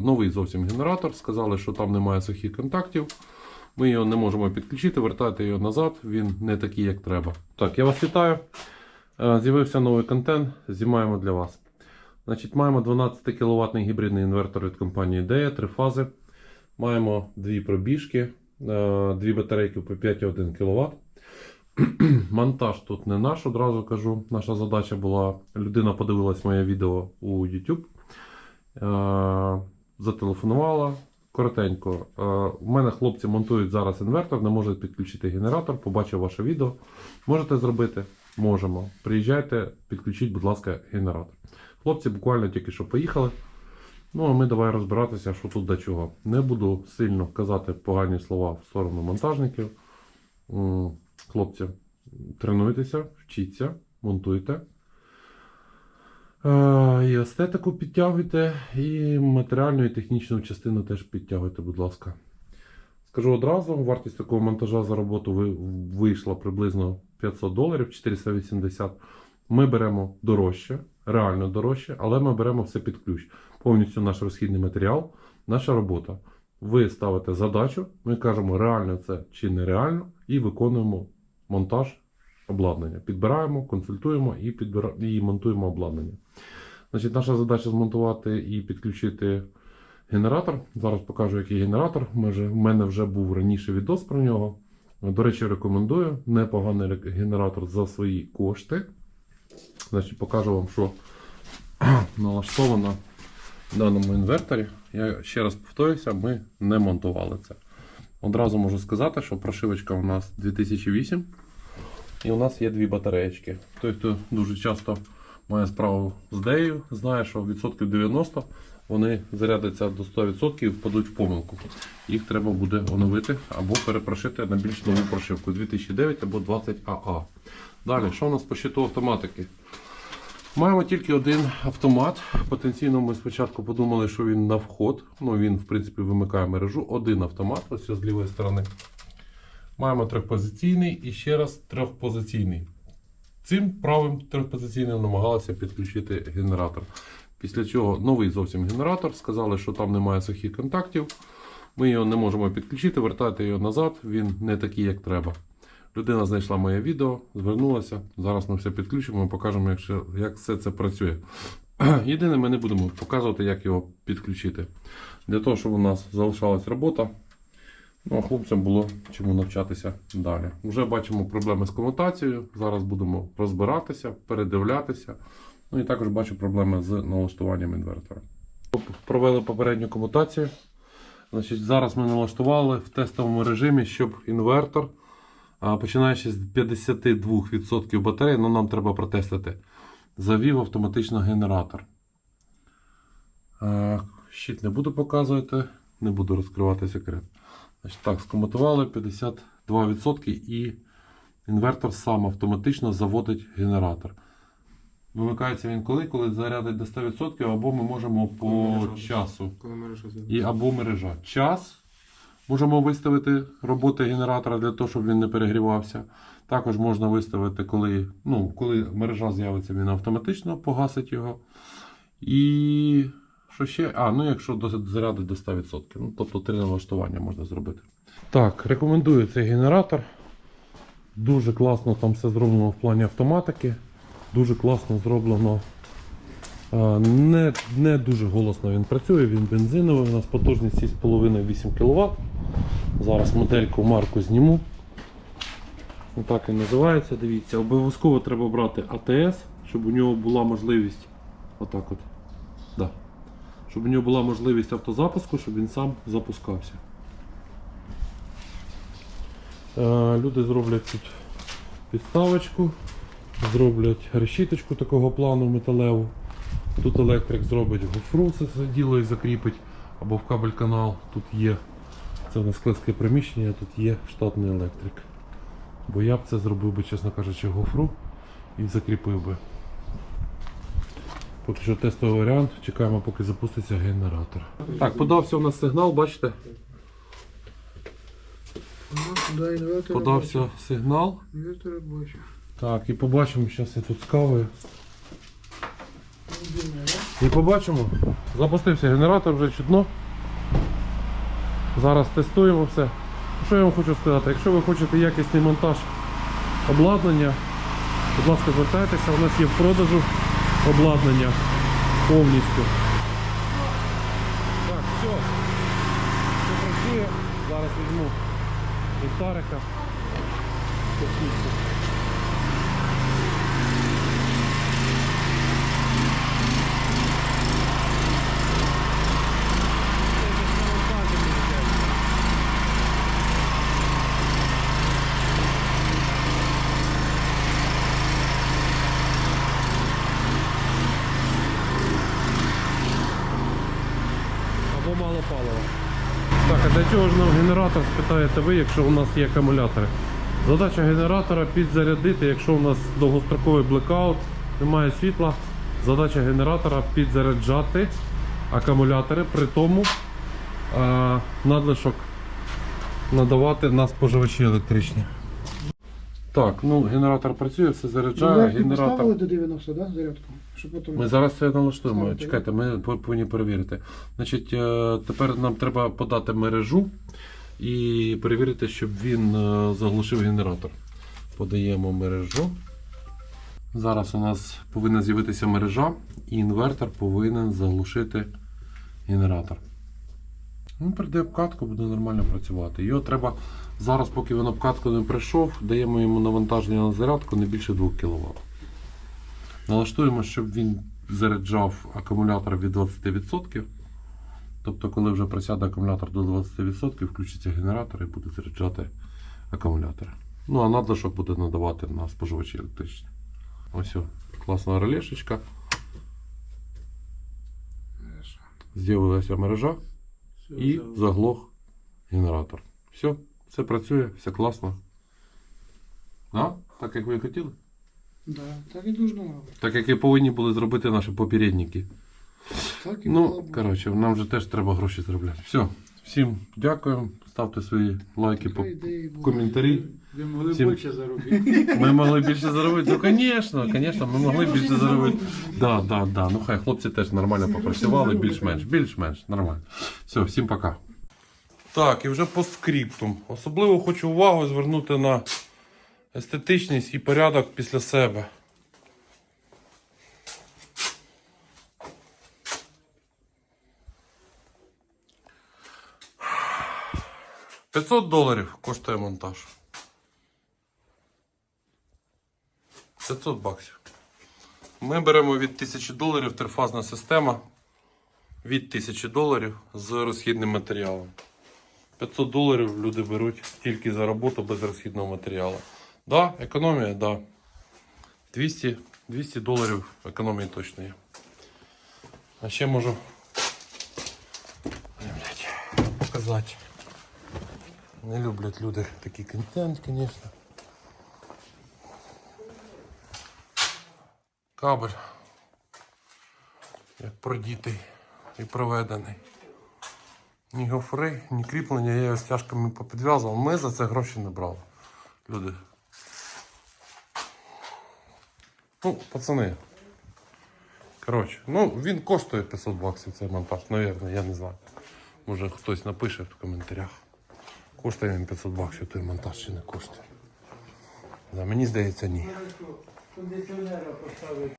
Новий зовсім генератор. Сказали, що там немає сухих контактів. Ми його не можемо підключити, вертайте його назад, він не такий, як треба. Так, я вас вітаю. Е, З'явився новий контент, знімаємо для вас. Значить, маємо 12 кВт гібридний інвертор від компанії DEA, три фази. Маємо дві пробіжки, е, дві батарейки по 5,1 кВт. Монтаж тут не наш, одразу кажу. Наша задача була: людина подивилась моє відео у YouTube, е, зателефонувала. Коротенько, Е, у мене хлопці монтують зараз інвертор, не можуть підключити генератор. Побачив ваше відео. Можете зробити? Можемо. Приїжджайте, підключіть, будь ласка, генератор. Хлопці буквально тільки що поїхали. Ну, а ми давай розбиратися, що тут до чого. Не буду сильно казати погані слова в сторону монтажників. Хлопці, тренуйтеся, вчіться, монтуйте. Е, І естетику підтягуйте, і матеріальну і технічну частину теж підтягуйте, будь ласка. Скажу одразу, вартість такого монтажа за роботу вийшла приблизно 500 доларів, 480. Ми беремо дорожче, реально дорожче, але ми беремо все під ключ. Повністю наш розхідний матеріал, наша робота. Ви ставите задачу, ми кажемо, реально це чи нереально, і виконуємо монтаж обладнання. Підбираємо, консультуємо і, підбира... і монтуємо обладнання. Значить, наша задача змонтувати і підключити генератор. Зараз покажу, який генератор. В мене вже був раніше відос про нього. До речі, рекомендую. Непоганий генератор за свої кошти. Значить, покажу вам, що налаштовано в даному інверторі. Я ще раз повторюся, ми не монтували це. Одразу можу сказати, що прошивочка у нас 2008. І у нас є дві батареєчки. Той, хто дуже часто має справу з дею, знає, що відсотків 90 вони зарядяться до 100% і впадуть в помилку. Їх треба буде оновити або перепрошити на більш нову прошивку 2009 або 20AA. Далі, що у нас по щиту автоматики? Маємо тільки один автомат. Потенційно ми спочатку подумали, що він на вход. Ну він, в принципі, вимикає мережу. Один автомат, ось з лівої сторони. Маємо трьохпозиційний і ще раз трьохпозиційний. Цим правим трьохпозиційним намагалися підключити генератор. Після чого новий зовсім генератор. Сказали, що там немає сухих контактів. Ми його не можемо підключити, вертайте його назад, він не такий, як треба. Людина знайшла моє відео, звернулася. Зараз ми все підключимо і покажемо, як, все це працює. Єдине, ми не будемо показувати, як його підключити. Для того, щоб у нас залишалась робота, Ну, а хлопцям було чому навчатися далі. Вже бачимо проблеми з комутацією. Зараз будемо розбиратися, передивлятися. Ну і також бачу проблеми з налаштуванням інвертора. Провели попередню комутацію. Значить, зараз ми налаштували в тестовому режимі, щоб інвертор, починаючи з 52% батареї, ну нам треба протестити, завів автоматично генератор. Щит не буду показувати, не буду розкривати секрет. Значить, так, скомутували 52% і інвертор сам автоматично заводить генератор. Вимикається він коли? Коли зарядить до 100%, або ми можемо по мережа часу. Коли мережа І або мережа. Час можемо виставити роботи генератора для того, щоб він не перегрівався. Також можна виставити, коли, ну, коли мережа з'явиться, він автоматично погасить його. І що ще? А, ну якщо до до 100%. Ну, тобто три налаштування можна зробити. Так, рекомендую цей генератор. Дуже класно там все зроблено в плані автоматики. Дуже класно зроблено. Не, не дуже голосно він працює, він бензиновий, у нас потужність 6,5-8 кВт. Зараз модельку марку зніму. Так і називається, дивіться. Обов'язково треба брати АТС, щоб у нього була можливість. Отак от. Да. Щоб у нього була можливість автозапуску, щоб він сам запускався. Е, Люди зроблять тут підставочку, зроблять решіточку такого плану металеву. Тут електрик зробить гофру, це діло і закріпить, або в кабель канал. Тут є, це в нас складське приміщення, тут є штатний електрик. Бо я б це зробив би, чесно кажучи, гофру і закріпив би. Поки що тестовий варіант, чекаємо, поки запуститься генератор. Так, подався у нас сигнал, бачите? Подався сигнал. Так, і побачимо, зараз я тут з кавою. Дивне, да? І побачимо. Запустився генератор вже чутно. Зараз тестуємо все. Що я вам хочу сказати? Якщо ви хочете якісний монтаж обладнання, будь ласка, звертайтеся, у нас є в продажу обладнання повністю. Так, все. Все працює. Зараз візьму літарика. посвічу. або мало палива. Так, а для чого ж нам генератор, спитаєте ви, якщо у нас є акумулятори? Задача генератора підзарядити, якщо у нас довгостроковий блекаут, немає світла. Задача генератора підзаряджати акумулятори, при тому надлишок надавати на споживачі електричні. Так, ну генератор працює, все заряджає. Зарядку Генератор. поставили до 90, да? Зарядку? Щоб потім... Ми зараз це налаштуємо. Ставити, Чекайте, ми по- повинні перевірити. Значить, е, тепер нам треба подати мережу і перевірити, щоб він е, заглушив генератор. Подаємо мережу. Зараз у нас повинна з'явитися мережа, і інвертор повинен заглушити генератор. Він прийде обкатку, буде нормально працювати. Його треба зараз, поки він обкатку не прийшов, даємо йому навантаження на зарядку не більше 2 кВт. Налаштуємо, щоб він заряджав акумулятор від 20%. Тобто, коли вже просяде акумулятор до 20%, включиться генератор і буде заряджати акумулятори. Ну а надлишок буде надавати на споживачі електричні. Ось о, класна релешечка. З'явилася мережа і заглох генератор. Все, все працює, все класно. Да? Так як ви і хотіли? Да, так і должно бути. Так як і повинні були зробити наші попередники. Так і Ну, коротше, нам же теж треба гроші заробляти. Все. Всім дякую. Ставте свої лайки по коментарі. Ви могли Всім- більше заробити. Ми могли більше заробити. Ну, звісно, звісно, ми могли більше заробити. Да, да, да. Ну хай хлопці теж нормально попрацювали, більш-менш, більш-менш, нормально. Все, всім пока. Так, і вже по скриптум. Особливо хочу увагу звернути на естетичність і порядок після себе. – 500 доларів коштує монтаж. 500 баксів. Ми беремо від 1000 доларів трифазна система від 1000 доларів з розхідним матеріалом. 500 доларів люди беруть тільки за роботу без розхідного матеріалу. Да, економія, да. 200, 200 доларів економії точно є. А ще можу показати. Не люблять люди такий контент, звісно. Кабель. Як продітий і проведений. Ні гофри, ні кріплення, я його стяжками попідв'язував. Ми за це гроші не брали. Люди. Ну, пацани. Коротше, ну він коштує 500 баксів цей монтаж, навірно, я не знаю. Може хтось напише в коментарях. Коштує він 500 баксів той монтаж чи не коштує. Мені здається, ні.